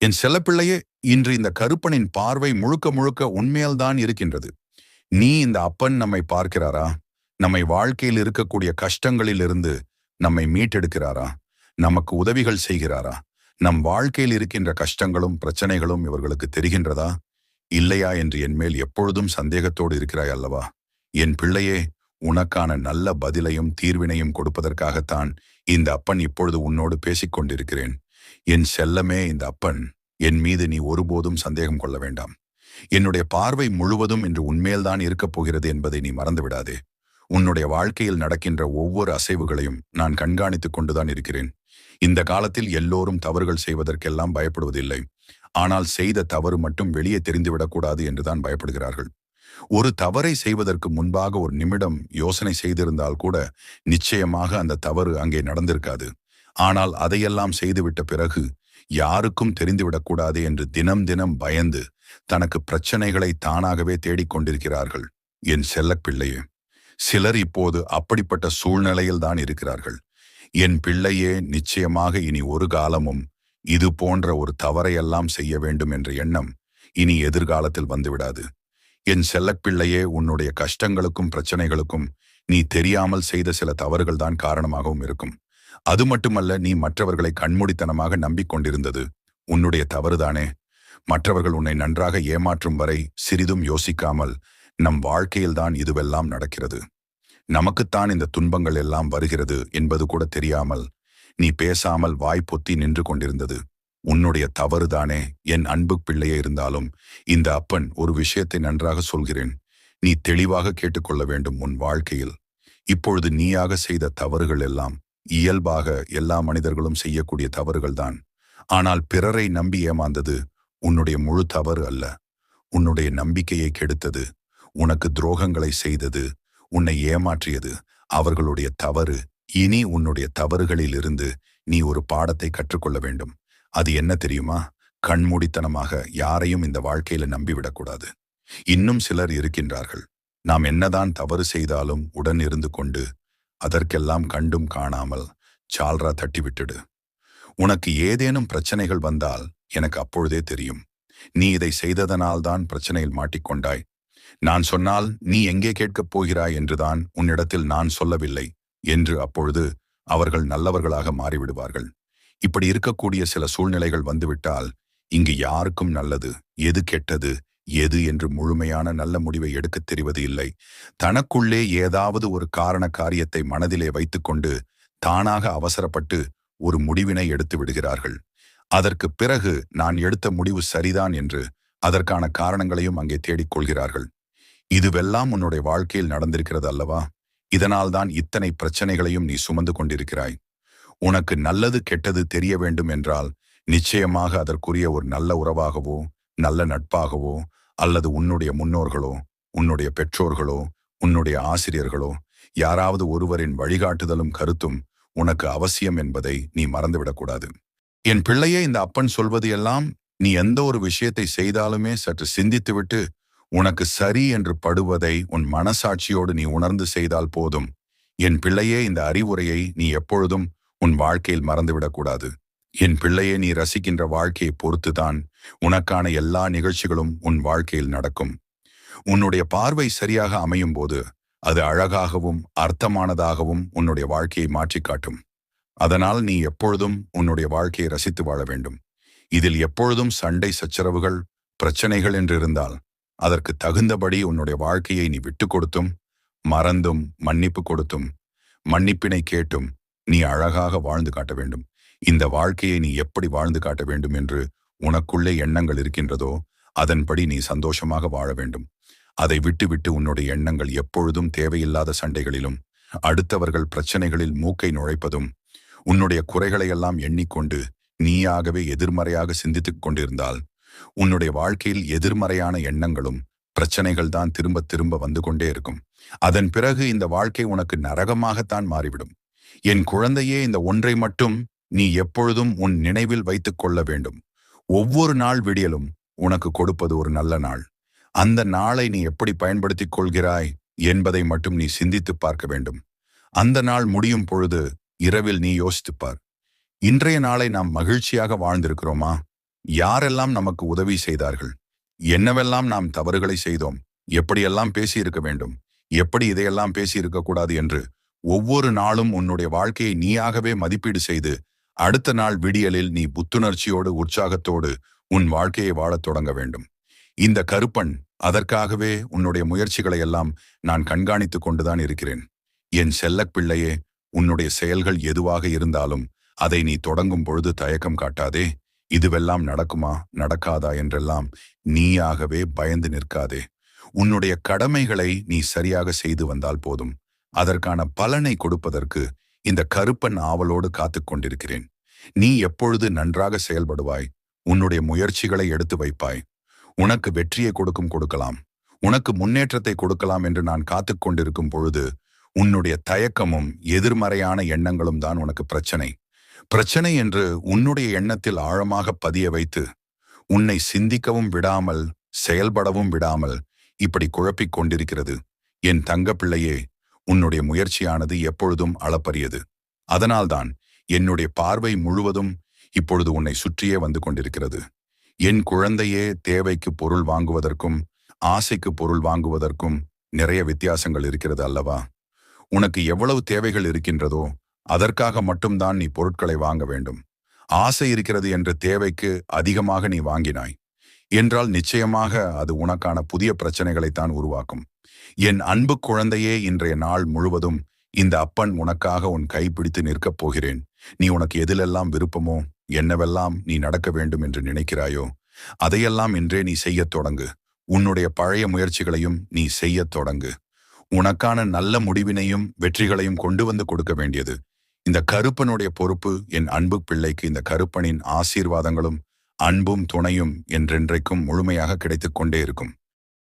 என் செல்லப்பிள்ளையே இன்று இந்த கருப்பனின் பார்வை முழுக்க முழுக்க உண்மையில்தான் இருக்கின்றது. நீ இந்த அப்பன் நம்மை பார்க்கிறாரா? நம்மை வாழ்க்கையில் இருக்கக்கூடிய கஷ்டங்களிலிருந்து நம்மை மீட்டெடுக்கிறாரா? நமக்கு உதவிகள் செய்கிறாரா? நம் வாழ்க்கையில் இருக்கின்ற கஷ்டங்களும் பிரச்சனைகளும் இவர்களுக்கு தெரிகின்றதா? இல்லையா என்று என்மேல் எப்பொழுதும் சந்தேகத்தோடு இருக்கிறாய் அல்லவா? என் பிள்ளையே உனக்கான நல்ல பதிலையும் தீர்வினையும் கொடுப்பதற்காகத்தான் இந்த அப்பன் இப்பொழுது உன்னோடு பேசிக் கொண்டிருக்கிறேன் என் செல்லமே இந்த அப்பன் என் மீது நீ ஒருபோதும் சந்தேகம் கொள்ள வேண்டாம். என்னுடைய பார்வை முழுவதும் இன்று உண்மையில்தான் இருக்கப் போகிறது என்பதை நீ மறந்துவிடாதே. உன்னுடைய வாழ்க்கையில் நடக்கின்ற ஒவ்வொரு அசைவுகளையும் நான் கண்காணித்துக் கொண்டுதான் இருக்கிறேன். இந்த காலத்தில் எல்லோரும் தவறுகள் செய்வதற்கெல்லாம் பயப்படுவதில்லை. ஆனால் செய்த தவறு மட்டும் வெளியே தெரிந்துவிடக்கூடாது என்றுதான் பயப்படுகிறார்கள். ஒரு தவறை செய்வதற்கு முன்பாக ஒரு நிமிடம் யோசனை செய்திருந்தால் கூட நிச்சயமாக அந்த தவறு அங்கே நடந்திருக்காது. ஆனால் அதையெல்லாம் செய்துவிட்ட பிறகு யாருக்கும் தெரிந்துவிடக்கூடாது என்று தினம் தினம் பயந்து தனக்கு பிரச்சனைகளை தானாகவே தேடிக்கொண்டிருக்கிறார்கள் என் செல்லப்பிள்ளையே சிலர் இப்போது அப்படிப்பட்ட சூழ்நிலையில் தான் இருக்கிறார்கள். என் பிள்ளையே நிச்சயமாக இனி ஒரு காலமும் இது போன்ற ஒரு தவறையெல்லாம் செய்ய வேண்டும் என்ற எண்ணம் இனி எதிர்காலத்தில் வந்துவிடாது. என் செல்லப்பிள்ளையே உன்னுடைய கஷ்டங்களுக்கும் பிரச்சனைகளுக்கும் நீ தெரியாமல் செய்த சில தவறுகள் தான் காரணமாகவும் இருக்கும். அது மட்டுமல்ல நீ மற்றவர்களை கண்மூடித்தனமாக நம்பிக்கொண்டிருந்தது உன்னுடைய தவறுதானே. மற்றவர்கள் உன்னை நன்றாக ஏமாற்றும் வரை சிறிதும் யோசிக்காமல் நம் வாழ்க்கையில்தான் இதுவெல்லாம் நடக்கிறது. நமக்குத்தான் இந்த துன்பங்கள் எல்லாம் வருகிறது என்பது கூட தெரியாமல் நீ பேசாமல் வாய் பொத்தி நின்று கொண்டிருந்தது. உன்னுடைய தவறுதானே என் அன்பு பிள்ளையே இருந்தாலும் இந்த அப்பன் ஒரு விஷயத்தை நன்றாக சொல்கிறேன். நீ தெளிவாக கேட்டுக்கொள்ள வேண்டும் உன் வாழ்க்கையில். இப்பொழுது நீயாக செய்த தவறுகள் எல்லாம் இயல்பாக எல்லா மனிதர்களும் செய்யக்கூடிய தவறுகள்தான். ஆனால் பிறரை நம்பி ஏமாந்தது உன்னுடைய முழு தவறு அல்ல. உன்னுடைய நம்பிக்கையை கெடுத்தது உனக்கு துரோகங்களை செய்தது உன்னை ஏமாற்றியது அவர்களுடைய தவறு. இனி உன்னுடைய தவறுகளிலிருந்து நீ ஒரு பாடத்தை கற்றுக்கொள்ள வேண்டும். அது என்ன தெரியுமா? கண்மூடித்தனமாக யாரையும் இந்த வாழ்க்கையில நம்பிவிடக்கூடாது. இன்னும் சிலர் இருக்கின்றார்கள். நாம் என்னதான் தவறு செய்தாலும் உடன் இருந்து கொண்டு அதற்கெல்லாம் கண்டும் காணாமல் சால்ரா தட்டிவிட்டுடு உனக்கு ஏதேனும் பிரச்சனைகள் வந்தால் எனக்கு அப்பொழுதே தெரியும். நீ இதை செய்ததனால்தான் பிரச்சனையில் மாட்டிக்கொண்டாய். நான் சொன்னால் நீ எங்கே கேட்கப் போகிறாய் என்றுதான் உன்னிடத்தில் நான் சொல்லவில்லை என்று அப்பொழுது அவர்கள் நல்லவர்களாக மாறிவிடுவார்கள். இப்படி இருக்கக்கூடிய சில சூழ்நிலைகள் வந்துவிட்டால் இங்கு யாருக்கும் நல்லது எது கெட்டது எது என்று முழுமையான நல்ல முடிவை எடுக்கத் தெரிவது இல்லை. தனக்குள்ளே ஏதாவது ஒரு காரண காரியத்தை மனதிலே வைத்துக்கொண்டு தானாக அவசரப்பட்டு ஒரு முடிவினை எடுத்து விடுகிறார்கள். அதற்கு பிறகு நான் எடுத்த முடிவு சரிதான் என்று அதற்கான காரணங்களையும் அங்கே தேடிக் கொள்கிறார்கள். இதுவெல்லாம் உன்னுடைய வாழ்க்கையில் நடந்திருக்கிறது அல்லவா? இதனால்தான் இத்தனை பிரச்சனைகளையும் நீ சுமந்து கொண்டிருக்கிறாய். உனக்கு நல்லது கெட்டது தெரிய வேண்டும் என்றால் நிச்சயமாக அதற்குரிய ஒரு நல்ல உறவாகவோ நல்ல நட்பாகவோ அல்லது உன்னுடைய முன்னோர்களோ உன்னுடைய பெற்றோர்களோ உன்னுடைய ஆசிரியர்களோ யாராவது ஒருவரின் வழிகாட்டுதலும் கருத்தும் உனக்கு அவசியம் என்பதை நீ மறந்துவிடக்கூடாது. என் பிள்ளையே இந்த அப்பன் சொல்வது எல்லாம் நீ எந்த ஒரு விஷயத்தை செய்தாலுமே சற்று சிந்தித்துவிட்டு உனக்கு சரி என்று படுவதை உன் மனசாட்சியோடு நீ உணர்ந்து செய்தால் போதும். என் பிள்ளையே இந்த அறிவுரையை நீ எப்பொழுதும் உன் வாழ்க்கையில் மறந்துவிடக்கூடாது. என் பிள்ளையை நீ ரசிக்கின்ற வாழ்க்கையை பொறுத்துதான் உனக்கான எல்லா நிகழ்ச்சிகளும் உன் வாழ்க்கையில் நடக்கும். உன்னுடைய பார்வை சரியாக அமையும் போது அது அழகாகவும் அர்த்தமானதாகவும் உன்னுடைய வாழ்க்கையை மாற்றி காட்டும் அதனால் நீ எப்பொழுதும் உன்னுடைய வாழ்க்கையை ரசித்து வாழ வேண்டும். இதில் எப்பொழுதும் சண்டை சச்சரவுகள் பிரச்சனைகள் என்று இருந்தால் அதற்கு தகுந்தபடி உன்னுடைய வாழ்க்கையை நீ விட்டு கொடுத்தும் மறந்தும் மன்னிப்பு கொடுத்தும் மன்னிப்பினை கேட்டும் நீ அழகாக வாழ்ந்து காட்ட வேண்டும். இந்த வாழ்க்கையை நீ எப்படி வாழ்ந்து காட்ட வேண்டும் என்று உனக்குள்ளே எண்ணங்கள் இருக்கின்றதோ அதன்படி நீ சந்தோஷமாக வாழ வேண்டும். அதை விட்டுவிட்டு உன்னுடைய எண்ணங்கள் எப்பொழுதும் தேவையில்லாத சண்டைகளிலும் அடுத்தவர்கள் பிரச்சனைகளில் மூக்கை நுழைப்பதும் உன்னுடைய குறைகளையெல்லாம் எண்ணிக்கொண்டு நீயாகவே எதிர்மறையாக சிந்தித்துக் கொண்டிருந்தால் உன்னுடைய வாழ்க்கையில் எதிர்மறையான எண்ணங்களும் பிரச்சனைகள் தான் திரும்ப திரும்ப வந்து கொண்டே இருக்கும். அதன் பிறகு இந்த வாழ்க்கை உனக்கு நரகமாகத்தான் மாறிவிடும். என் குழந்தையே இந்த ஒன்றை மட்டும் நீ எப்பொழுதும் உன் நினைவில் வைத்துக் கொள்ள வேண்டும். ஒவ்வொரு நாள் விடியலும் உனக்கு கொடுப்பது ஒரு நல்ல நாள். அந்த நாளை நீ எப்படி பயன்படுத்திக் கொள்கிறாய் என்பதை மட்டும் நீ சிந்தித்து பார்க்க வேண்டும். அந்த நாள் முடியும் பொழுது இரவில் நீ யோசித்துப்பார் இன்றைய நாளை நாம் மகிழ்ச்சியாக வாழ்ந்திருக்கிறோமா? யாரெல்லாம் நமக்கு உதவி செய்தார்கள்? என்னவெல்லாம் நாம் தவறுகளை செய்தோம்? எப்படியெல்லாம் பேசியிருக்க வேண்டும்? எப்படி இதையெல்லாம் பேசியிருக்கக்கூடாது என்று ஒவ்வொரு நாளும் உன்னுடைய வாழ்க்கையை நீயாகவே மதிப்பீடு செய்து அடுத்த நாள் விடியலில் நீ புத்துணர்ச்சியோடு உற்சாகத்தோடு உன் வாழ்க்கையை வாழத் தொடங்க வேண்டும். இந்த கருப்பன் அதற்காகவே உன்னுடைய முயற்சிகளை எல்லாம் நான் கண்காணித்துக் கொண்டுதான் இருக்கிறேன். என் செல்லக் பிள்ளையே உன்னுடைய செயல்கள் எதுவாக இருந்தாலும் அதை நீ தொடங்கும் பொழுது தயக்கம் காட்டாதே. இதுவெல்லாம் நடக்குமா நடக்காதா என்றெல்லாம் நீயாகவே பயந்து நிற்காதே. உன்னுடைய கடமைகளை நீ சரியாக செய்து வந்தால் போதும். அதற்கான பலனை கொடுப்பதற்கு இந்த கருப்பன் ஆவலோடு காத்துக் கொண்டிருக்கிறேன். நீ எப்பொழுது நன்றாக செயல்படுவாய் உன்னுடைய முயற்சிகளை எடுத்து வைப்பாய். உனக்கு வெற்றியை கொடுக்கும் கொடுக்கலாம். உனக்கு முன்னேற்றத்தை கொடுக்கலாம் என்று நான் காத்துக் கொண்டிருக்கும் பொழுது உன்னுடைய தயக்கமும் எதிர்மறையான எண்ணங்களும் தான் உனக்கு பிரச்சனை. பிரச்சனை என்று உன்னுடைய எண்ணத்தில் ஆழமாக பதிய வைத்து உன்னை சிந்திக்கவும் விடாமல் செயல்படவும் விடாமல் இப்படி குழப்பிக் கொண்டிருக்கிறது. என் தங்க பிள்ளையே உன்னுடைய முயற்சியானது எப்பொழுதும் அளப்பரியது. அதனால்தான் என்னுடைய பார்வை முழுவதும் இப்பொழுது உன்னை சுற்றியே வந்து கொண்டிருக்கிறது. என் குழந்தையே தேவைக்கு பொருள் வாங்குவதற்கும் ஆசைக்கு பொருள் வாங்குவதற்கும் நிறைய வித்தியாசங்கள் இருக்கிறது அல்லவா? உனக்கு எவ்வளவு தேவைகள் இருக்கின்றதோ அதற்காக மட்டும்தான் நீ பொருட்களை வாங்க வேண்டும். ஆசை இருக்கிறது என்ற தேவைக்கு அதிகமாக நீ வாங்கினாய். என்றால் நிச்சயமாக அது உனக்கான புதிய பிரச்சனைகளைத்தான் உருவாக்கும். என் அன்பு குழந்தையே இன்றைய நாள் முழுவதும் இந்த அப்பன் உனக்காக உன் கைப்பிடித்து நிற்கப் போகிறேன். நீ உனக்கு எதிலெல்லாம் விருப்பமோ என்னவெல்லாம் நீ நடக்க வேண்டும் என்று நினைக்கிறாயோ அதையெல்லாம் இன்றே நீ செய்யத் தொடங்கு. உன்னுடைய பழைய முயற்சிகளையும் நீ செய்யத் தொடங்கு. உனக்கான நல்ல முடிவினையும் வெற்றிகளையும் கொண்டு வந்து கொடுக்க வேண்டியது. இந்த கருப்பனுடைய பொறுப்பு என் அன்பு பிள்ளைக்கு இந்த கருப்பனின் ஆசீர்வாதங்களும் அன்பும் துணையும் என்றென்றைக்கும் முழுமையாக கிடைத்துக் கொண்டே இருக்கும்.